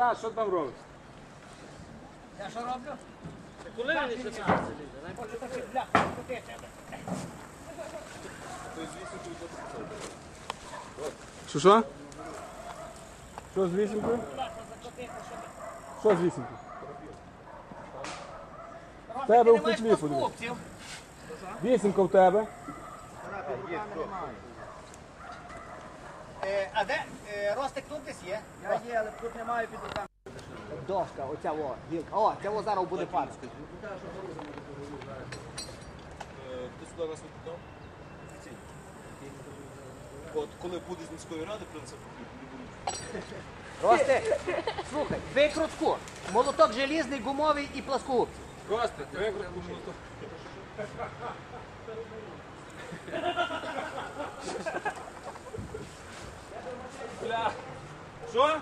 Тарас, що там робиш? Я що роблю? Коли він ще? Що що? Що з вісімкою? Що з вісімкою? Ростик, Тебе у плоскупців. Вісімка в тебе. Е, А де? Е, Ростик тут десь є? Я є, але тут немає під руками. Дошка, оця во, гілка. О, ця во зараз буде пар. Хто сюди вас викликав? От коли буде з міської ради, принцип Ростик, слухай, викрутку. Молоток желізний, гумовий і плоскогубці. Костик, викрутку молоток. Бля. Що?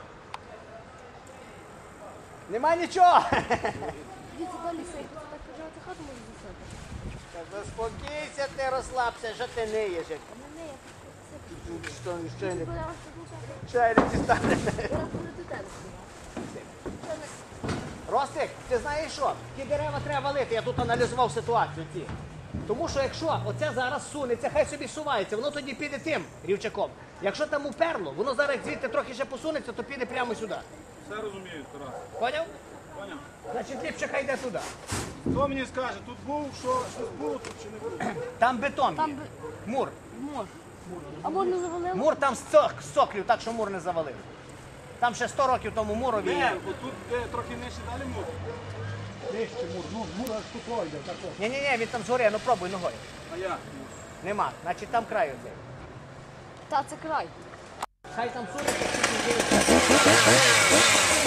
Нема нічого. Дивіться, так почати хату може засадити. Та Заспокійся, ти розслабся, що ти як- Не, не, я Що, що не не дістане. До тебе. Ростик, ти знаєш що? Ті дерева треба валити, я тут аналізував ситуацію. Ті. Тому що якщо оце зараз сунеться, хай собі сувається, воно тоді піде тим рівчаком. Якщо там уперло, воно зараз як звідти трохи ще посунеться, то піде прямо сюди. Все розумію, Тарас. Поняв? Поняв. Значить, ліпше хай йде туди. Хто мені скаже, тут був, що щось було тут чи не було? Там бетон Там є. би- Мур. Може. А можна завалили? Мур там з цок- з соклів, так що мур не завалив. Там ще 100 років тому мурові. Де? Отут де трохи нижче далі мур. Нижче мур, ну мур аж тут пройде, так. Ні, ні, ні, він там згорє, ну пробуй ногою. А як? Нема. Значить там край оцей. Та це край. Хай там сурить.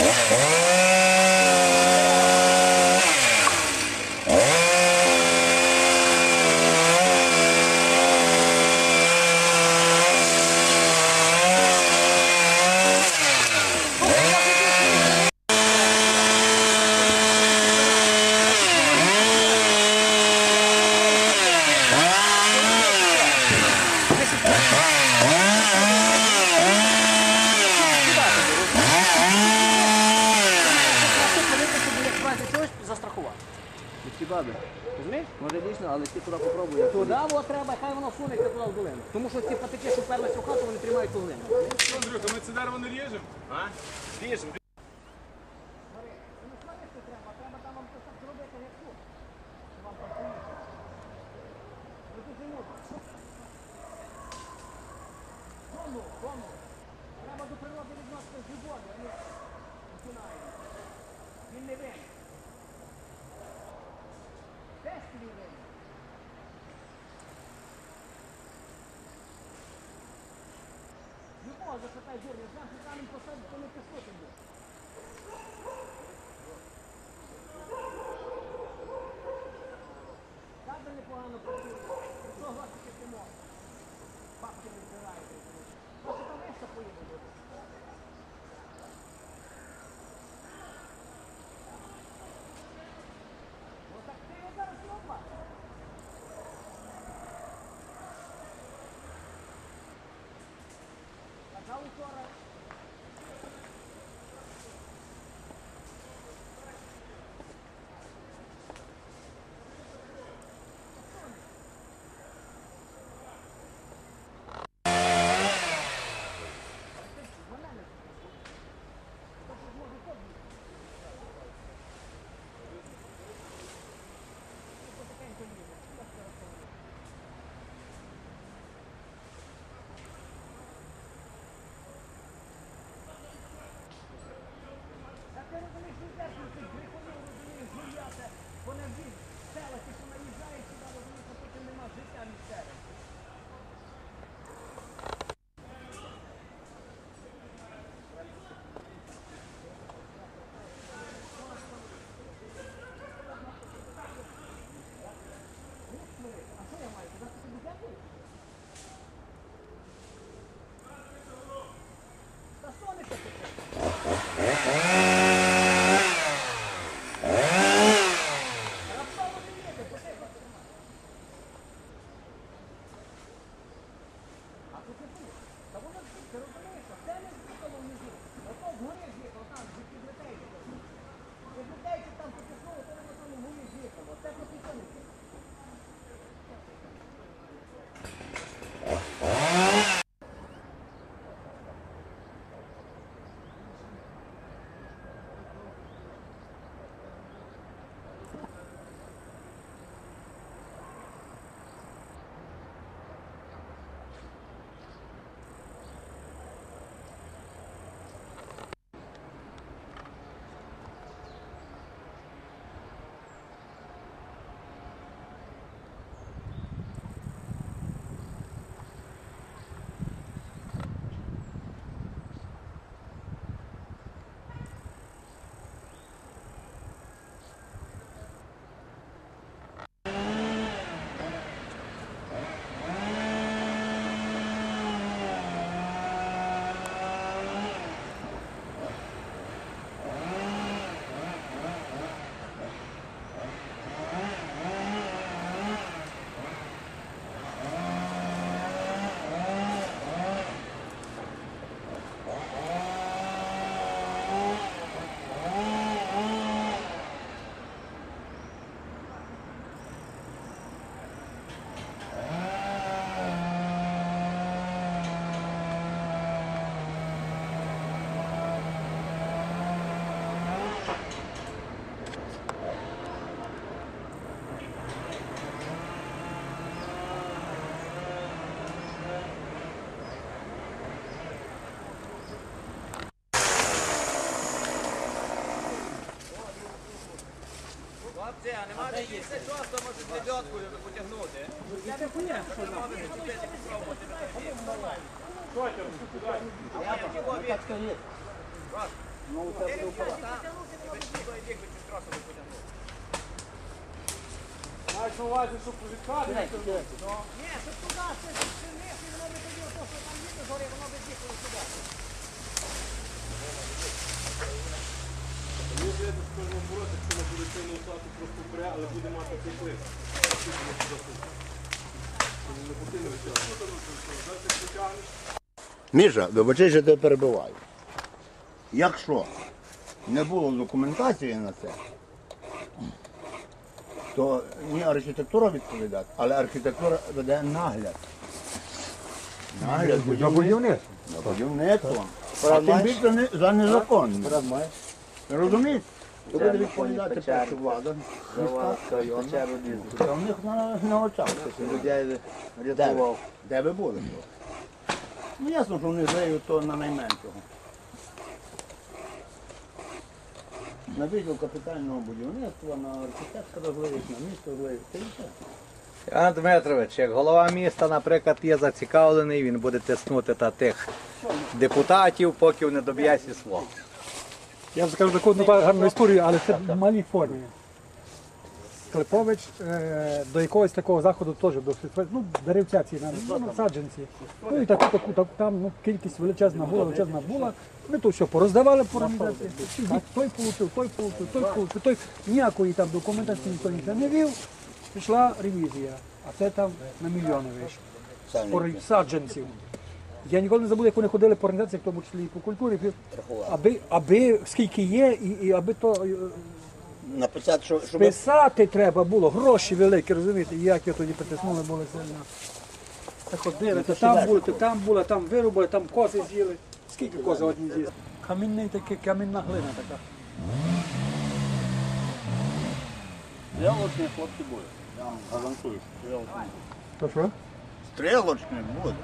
чуть не туди попробуй. як Туди от треба, хай воно сунеться туди в долину. Тому що ці патики, що вперлися в хату, вони тримають ту глину. Що, Андрюха, ми це дерево не ріжемо? А? Ріжемо. Треба до природи відносити з любов'ю, а не починаємо. Він не винен. Теж винен. Любого запитай дурня, знав, що там він посадить, то не пішло тобі. Так непогано працює. Що ти можеш? Бабки не збираєте. Там вище поїде буде. Ну так ти його зараз не бачиш. Така вчора Так ти розумієш, не те, що цих гріховів розумієш, гуляти, вони Хлопці, а нема де їсти шосто, може лебедку потягнути. Я хотів овечку. Ну, це буде впадати. Маєш на увазі, щоб відкати? Ні, щоб туди, це це вниз, і воно не тоді, ото, що там їде згори, воно би з'їхало сюди. Мені здається, що кожного якщо просто але буде мати цей. Не покине витягнути. Зараз як потягнеш, Міша, вибачай, що тебе перебиваю. Якщо не було документації на це, то не архітектура відповідає, але архітектура веде нагляд. Нагляд За будівництво. за будівництвом. А тим більше не, за незаконне. Розумієш? То буде відповідати перша влада. Та в них на, на очах. Людей Де ви? Де ви були? Ну ясно, що вони зреють то на найменшого. На відділ капітального будівництва, на архітектора злиють, на місто злиють. Це і все. Іван Дмитрович, як голова міста, наприклад, є зацікавлений, він буде тиснути та тих депутатів, поки не доб'ється свого. Я вам скажу таку гарну історію, але це в малій формі. Клипович е, до якогось такого заходу теж досить, ну, деревця ці на ну, саджанці. Ну і таку, таку, таку там ну, кількість величезна була, величезна була. Ми то все пороздавали по організації. Той получив, той получив, той получив, той ніякої там документації ніхто нічого не вів. Пішла ревізія, а це там на мільйони вийшло. Саджанців. Я ніколи не забуду, як вони ходили по організаціях, в тому числі і по культурі, аби, аби скільки є, і, і аби то е, Написати, що, щоб Писати треба було, гроші великі, розумієте, і як його тоді притиснули були сильно. Так ходили, то там були, то там були, там вирубали, там кози з'їли. Скільки кози одні з'їли? Камінний такий, камінна глина така. стрілочні хлопці будуть. Я вам гарантую, стрілочні. То що? Стрілочні будуть.